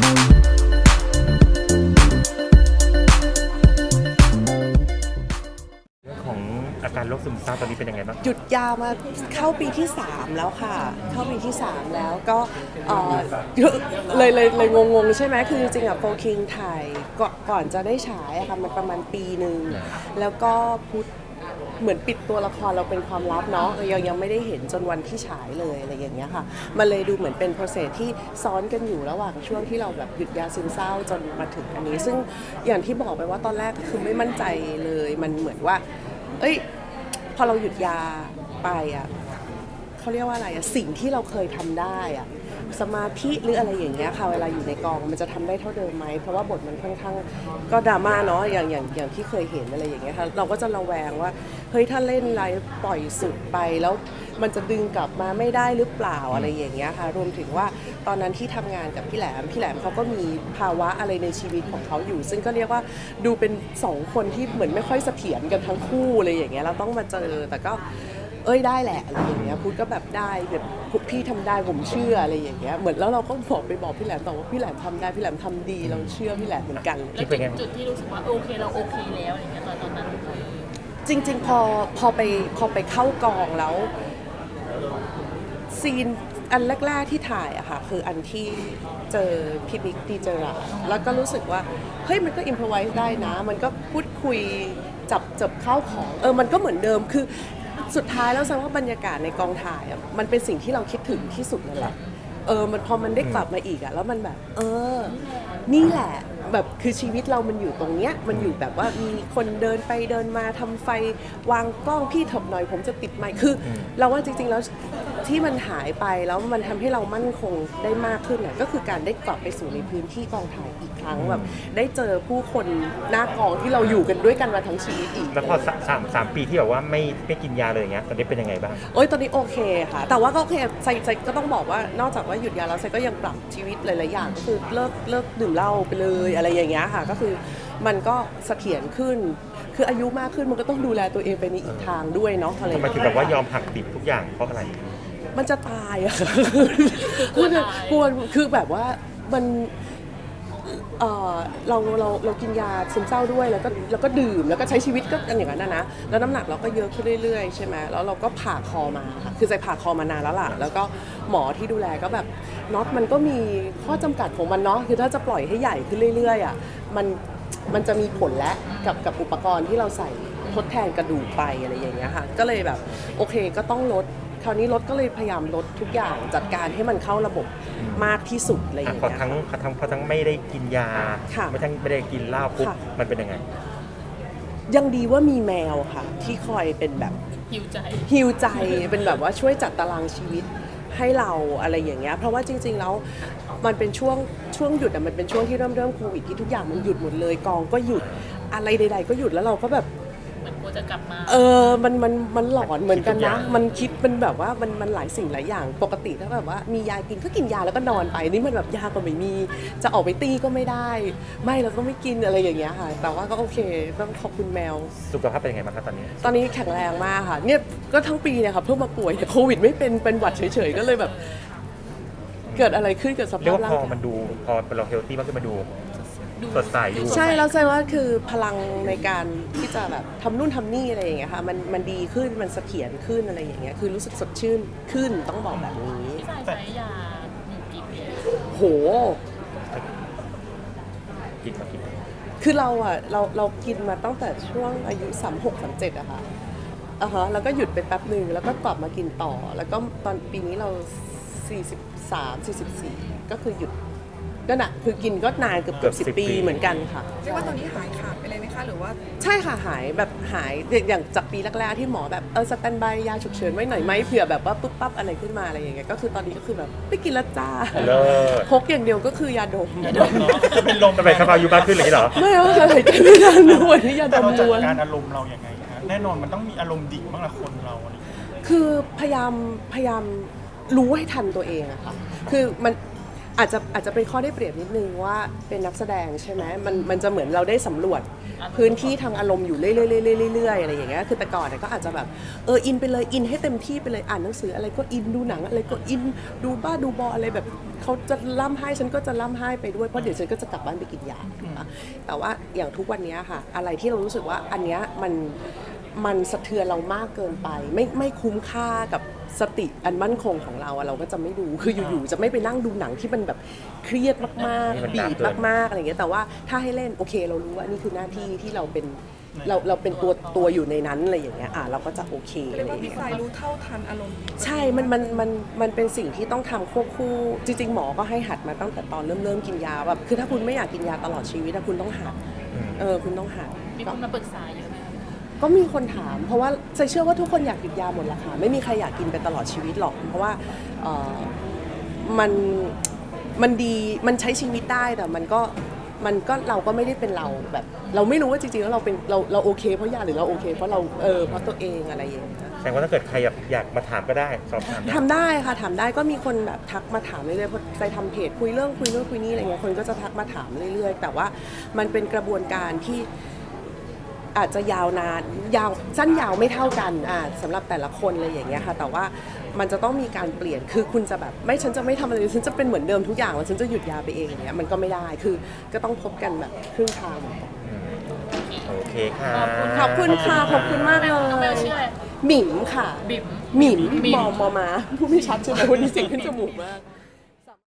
เรื่องของอาการโรคซึมเศร้าตอนนี้เป็นยังไงบ้าง หยุดยาวมาเข้าปีที่ 3 แล้วค่ะ เข้าปีที่ 3 แล้วก็เอ่อเลยเลยเลยงงๆ ใช่ไหมคือจริงๆอะโฟคิงถ่ายก่อนก่อนจะได้ฉายอะค่ะมันประมาณปีหนึ่ง แล้วก็พุทธ เหมือนปิดตัวละครเราเป็นความลับเนาะยังยังไม่ได้เห็นจนวันที่ฉายเลยอะไรอย่างเงี้ยค่ะ มันเลยดูเหมือนเป็น process ที่ซ้อนกันอยู่ระหว่างช่วงที่เราแบบหยุดยาซึมเศร้าจนมาถึงอันนี้ ซึ่งอย่างที่บอกไปว่าตอนแรกก็คือไม่มั่นใจเลย มันเหมือนว่า เอ้ย พอเราหยุดยาไปอะเขาเรียกว่าอะไรอะสิ่งที่เราเคยทำได้อะ สมาธิหรืออะไรอย่างเงี้ยค่ะเวลาอยู่ในกองมันจะทำได้เท่าเดิมไหมเพราะว่าบทมันค่อนข้างก็ดราม่าเนาะอย่างอย่างอย่างที่เคยเห็นอะไรอย่างเงี้ยค่ะเราก็จะระแวงว่าเฮ้ยถ้าเล่นอะไรปล่อยสุดไปแล้วมันจะดึงกลับมาไม่ได้หรือเปล่าอะไรอย่างเงี้ยค่ะรวมถึงว่าตอนนั้นที่ทำงานกับพี่แหลมพี่แหลมเขาก็มีภาวะอะไรในชีวิตของเขาอยู่ ซึ่งก็เรียกว่าดูเป็นสองคนที่เหมือนไม่ค่อยเสถียรกันทั้งคู่อะไรอย่างเงี้ยเราต้องมาเจอแต่ก็ เอ้ยได้แหละอะไรอย่างเงี้ยพุทธก็แบบได้แบบ พี่ทำได้ผมเชื่ออะไรอย่างเงี้ยเหมือนแล้วเราก็บอกไปบอกพี่แหลมต่อว่าพี่แหลมทำได้พี่แหลมทำดีเราเชื่อพี่แหลมเหมือนกันคิดเป็นจุดที่รู้สึกว่าโอเคเราโอเคแล้วอะไรเงี้ยตอนตอนนั้นคือจริง ๆ พอพอไปพอไปเข้ากองแล้วซีนอันแรกๆที่ถ่ายอะค่ะคืออันที่เจอพี่บิ๊กดีเจอราแล้วก็รู้สึกว่าเฮ้ยมันก็อิมพอไวส์ได้นะ มันก็พูดคุยจับจับข้าวของเออมันก็เหมือนเดิมคือ สุดท้ายแล้วแสดงว่าบรรยากาศในกองถ่ายอะมันเป็นสิ่งที่เราคิดถึงที่สุดนั่นแหละเออมันพอมันได้กลับมาอีกอะแล้วมันแบบ เออ นี่แหละแบบคือชีวิตเรามันอยู่ตรงเนี้ยมันอยู่แบบว่ามีคนเดินไปเดินมาทำไฟวางกล้องพี่ถบหน่อยผมจะติดไมค์คืออเราว่าจริงๆแล้ว ที่มันหายไปแล้วมันทำให้เรามั่นคงได้มากขึ้นน่ะก็คือการได้กลับไปสู่ในพื้นที่กองถ่ายอีกครั้งแบบได้เจอผู้คนหน้ากองที่เราอยู่กันด้วยกันมาทั้งชีวิตอีก แล้วพอสสามสามปีที่แบบว่าไม่ไม่กินยาเลยอย่างเงี้ยตอนนี้เป็นยังไงบ้างโอ้ยตอนนี้โอเคค่ะ แต่ว่าก็โอเคใส่ใส่ก็ต้องบอกว่านอกจากว่าหยุดยาแล้วใส่ก็ยังปรับชีวิตหลาย ๆ อย่างก็คือเลิกเลิกดื่มเหล้าไปเลยอะไรอย่างเงี้ยค่ะ ก็คือ มันก็เสถียรขึ้น คืออายุมากขึ้นมันก็ต้องดูแลตัวเองไปในอีกทางด้วยเนาะอะไรอทำย่างไมเงี้ย ถึงแบบว่ายอมหักดิบทุกอย่างเพราะอะไร มันจะตายอะค่ะคือจะกลัวคือแบบว่ามันเอ่อเราเราเรากินยาซึมเศร้าด้วยแล้วก็แล้วก็ดื่มแล้วก็ใช้ชีวิตก็กันอย่างนั้นนะนะแล้วน้ำหนักเราก็เยอะขึ้นเรื่อยๆ ใช่ไหมแล้วเราก็ผ่าคอมาค่ะคือใจผ่าคอมานานแล้วล่ะ แล้วก็หมอที่ดูแลก็แบบน็อตมันก็มีข้อจำกัดของมันเนาะคือถ้าจะปล่อยให้ใหญ่ขึ้นเรื่อยๆอะมัน มันจะมีผลแล้วกับกับอุปกรณ์ที่เราใส่ทดแทนกระดูกไปอะไรอย่างเงี้ยค่ะ ก็เลยแบบโอเคก็ต้องลด คราวนี้ลดก็เลยพยายามลดทุกอย่างจัดการให้มันเข้าระบบมากที่สุดอะไรอย่างพอเงี้ย ทั้งพอทั้งพอทั้งไม่ได้กินยาค่ะไม่ทั้งไม่ได้กินเหล้าปุ๊บค่ะ มันเป็นยังไง ยังดีว่ามีแมวค่ะ ที่คอยเป็นแบบ หิวใจ ฮิวใจเป็นแบบว่าช่วยจัดตารางชีวิต ให้เราอะไรอย่างเงี้ยเพราะว่าจริง ๆ แล้วมันเป็นช่วงช่วงหยุดอะมันเป็นช่วงที่เริ่มเริ่มโควิดที่ทุกอย่างมันหยุดหมดเลยกองก็หยุดอะไรใด ๆ ก็หยุดแล้วเราก็แบบ จะกลับมา เออ มัน มัน มันหลอนเหมือนกันคิดทุกอย่านะงมันคิด มันแบบว่า มัน มันหลายสิ่งหลายอย่าง ปกติถ้าแบบว่า มียากินก็กินยาแล้วก็นอนไป นี่มันแบบยาก็ไม่มี จะออกไปตีก็ไม่ได้ ไม่เราก็ไม่กินอะไรอย่างเงี้ยค่ะ แต่ว่าก็โอเค ต้องขอบคุณแมว สุขภาพเป็นยังไงบ้างครับตอนนี้ ตอนนี้แข็งแรงมากค่ะ เนี่ย ก็ทั้งปีเนี่ยค่ะ เพิ่งมาป่วยโควิดไม่เป็น เป็นหวัดเฉยๆ ก็เลยแบบ เกิดอะไรขึ้นกับสเรียภากพว่าร่าพงอกาย มันดูพอเราเฮลตี้มากขึ้นมาดู สดใสดูใช่แล้วแสดงว่าคือพลังในการที่จะแบบทำนู่นทำนี่อะไรอย่างเงี้ยค่ะมันมันดีขึ้นมันเสถียรขึ้นอะไรอย่างเงี้ยคือรู้สึกสดชื่นขึ้นต้องบอกแบบนี้ พี่สายใช้ยาอยู่กี่ปีโห กินมากินคือเราอะเราเรากินมาตั้งแต่ช่วงอายุ3 6 3 7อะค่ะอ่าฮะแล้วก็หยุดไปแป๊บหนึ่งแล้วก็กลับมากินต่อ แล้วก็ตอนปีนี้เรา 43 44 ก็คือหยุด ก็น่ะคือกินก็นานเกือบเกือบสิปี เหมือนกันค่ะ เรียกว่าตอนนี้หายขาดไปเลยไหมคะหรือว่า ใช่ค่ะหายแบบหายอย่างจากปีแรกๆที่หมอแบบเออสแตนบายยาฉุกเฉินไว้หน่อยไหมเผื่อแบบว่าปุ๊บปั๊บอะไรขึ้นมาอะไรอย่างเงี้ยก็คือตอนนี้ก็คือแบบไม่กินและจ้าเลิศพกอย่างเดียวก็คือยาดมจะเป็นลมทำไมเขาอายุมากขึ้นเลยเหรอ ไม่เอาค่ะหายใจไม่ทันด้วยนี่ยาดแต่มเราจัดล้วน การอารมณ์เราอย่างไงฮะแน่นอนมันต้องมีอารมณ์ดิ่งบ้างละคนเราอะไรอย่างเงี้ย คือพยายามพยายามรู้ให้ทันตัวเองอะค่ะ คือมัน อาจจะอาจจะเป็นข้อได้เปรียบนิดนึงว่าเป็นนักแสดงใช่ไหมมันมันจะเหมือนเราได้สำรวจพื้นที่ทางอารมณ์อยู่เรื่อยๆๆๆเรื่อยๆอะไรอย่างเงี้ยคือแต่ก่อนเนี่ยก็อาจจะแบบเอออินไปเลยอินให้เต็มที่ไปเลยอ่านหนังสืออะไรก็อินดูหนังอะไรก็อินดูบ้าดูบออะไรแบบเขาจะล่ำไห้ฉันก็จะล่ำไห้ไปด้วยเพราะเดี๋ยวฉันก็จะกลับบ้านไปกินยาถูกปะแต่ว่าอย่างทุกวันเนี้ยค่ะ อะไรที่เรารู้สึกว่าอันเนี้ยมันมันสะเทือนเรามากเกินไป ไม่ไม่คุ้มค่ากับ สติอันมั่นคงของเราอะเราก็จะไม่ดูคืออยู่ๆจะไม่ไปนั่งดูหนังที่มันแบบเครียดมากๆบีบมากๆอะไรอย่างเงี้ยแต่ว่าถ้าให้เล่นโอเค เรารู้ว่านี่คือหน้าที่ที่เราเป็นเราเราเป็นตัวตัวอยู่ในนั้นอะไรอย่างเงี้ยอะเราก็จะโอเคเรียกอะไรอว่าย่างพี่เงี้ยสายรู้เท่าทันอารมณ์ ใช่มันมันมันมันเป็นสิ่งที่ต้องทำควบคู่ จริง ๆ หมอก็ให้หัดมาตั้งแต่ตอนเริ่มเริ่มกินยาแบบคือถ้าคุณไม่อยากกินยาตลอดชีวิตอะคุณต้องหัดอืมเออคุณต้องหัดมีคนมาปรึกษาเยอะไหมคะ ก็มีคนถาม เพราะว่าใจเชื่อว่าทุกคนอยากหยุดยาหมดละค่ะ ไม่มีใครอยากกินไปตลอดชีวิตหรอก เพราะว่าเอ่อมันมันดีมันใช้ชีวิตได้แต่มันก็มันก็เราก็ไม่ได้เป็นเราแบบ เราไม่รู้ว่าจริงๆแล้วเราเป็นเราเราโอเค เพราะยาหรือเราโอเค เพราะเราเออเพราะตัวเองอะไรอย่างเงี้ยแสดงว่าถ้าเกิดใครอยากอยากมาถามก็ได้สอบถามได้ทำได้ค่ะถามได้ก็มีคนแบบทักมาถามเรื่อยๆเพราะใจทำเพจคุยเรื่องคุยเรื่องคุยนี่อะไรเงี้ยคนก็จะทักมาถามเรื่อย ๆ แต่ว่ามันเป็นกระบวนการที่ อาจจะยาวนานยาวสั้นยาวไม่เท่ากันอ่าสำหรับแต่ละคนเลยอย่างเงี้ยค่ะ แต่ว่ามันจะต้องมีการเปลี่ยนคือคุณจะแบบไม่ฉันจะไม่ทำอะไรเลยฉันจะเป็นเหมือนเดิมทุกอย่างแล้วฉันจะหยุดยาไปเองอย่างเงี้ยมันก็ไม่ได้คือก็ต้องพบกันแบบครึ่งทางเหมือนกันโอเคค่ะขอบคุณค่ะ ขอบคุณมากเลน้องเบลยชื่ออะไร หมิมค่ะ บิ่มหมิมหมิม มอมอมาพูดไม่ชัดใช่ไหมวันนี้เสียงขึ้นจมูกมาก